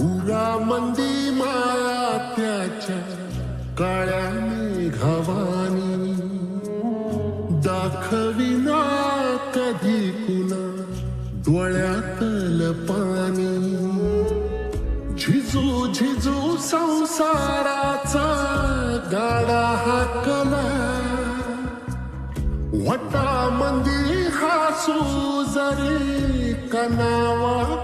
उरा मंदी माया त्याच्या काळ्या मेघावानी. दाखविना कधी कुणा डोळ्यातल पाणी झिजू झिजू संसाराचा गाडा हाकला. वटा मंदी हासू जरी कनावा